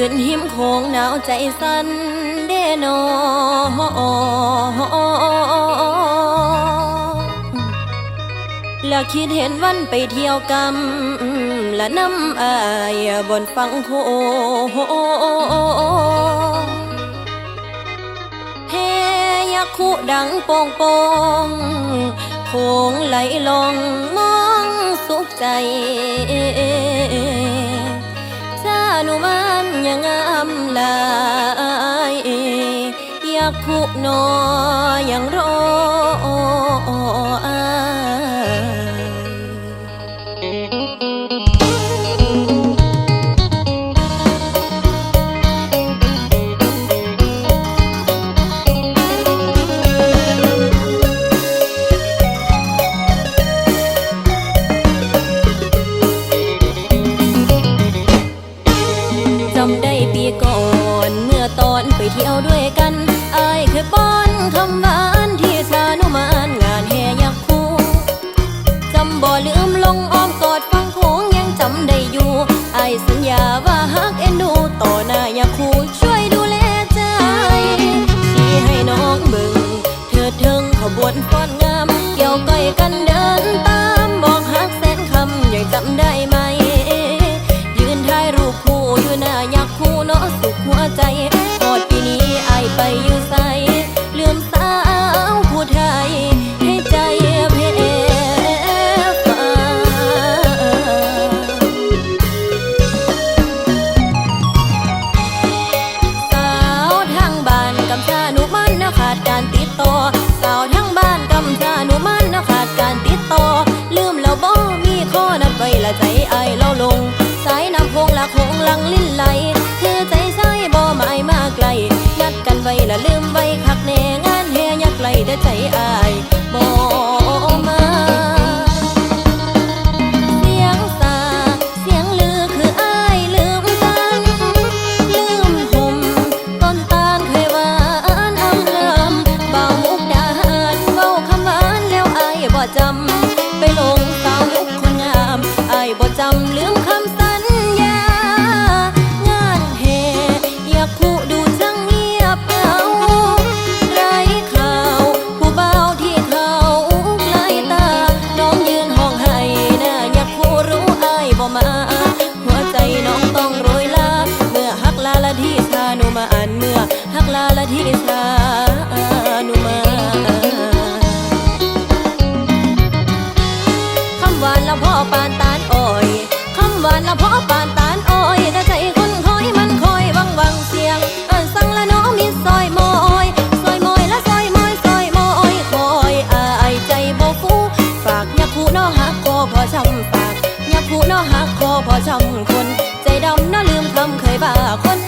ยืนหิมโคงหนาวใจสั่นเดนอและคิดเห็นวันไปเที่ยวกำและน้ำอายบนฟังโคเฮยกคุดังโป่งโป่งโคงไหลลงมองสุขใจ กคุนอยังรออจำได้ปีก่อน เมื่อตอนไปเที่ยวด้วยกัน อายเคยป้อนคำว่า แต่ใจอายักลาละที่สานุมาคำหวานละพ่อปานตานอ้อยคำหวานละพ่อปานตานอ้อยถ้าใจคนคอยมันคอยวังวังเสียงอินสั่งละน้องมีซอยมอยซอยมอยละซอยมอยซอยมอยคอยอายใจบ่ฟูฝากยากคู่น้อหักคอพอช้ำปากยากคู่น้อหักคอพอช้ำคน ใจดำน่าลืมคำเคยบ่าคน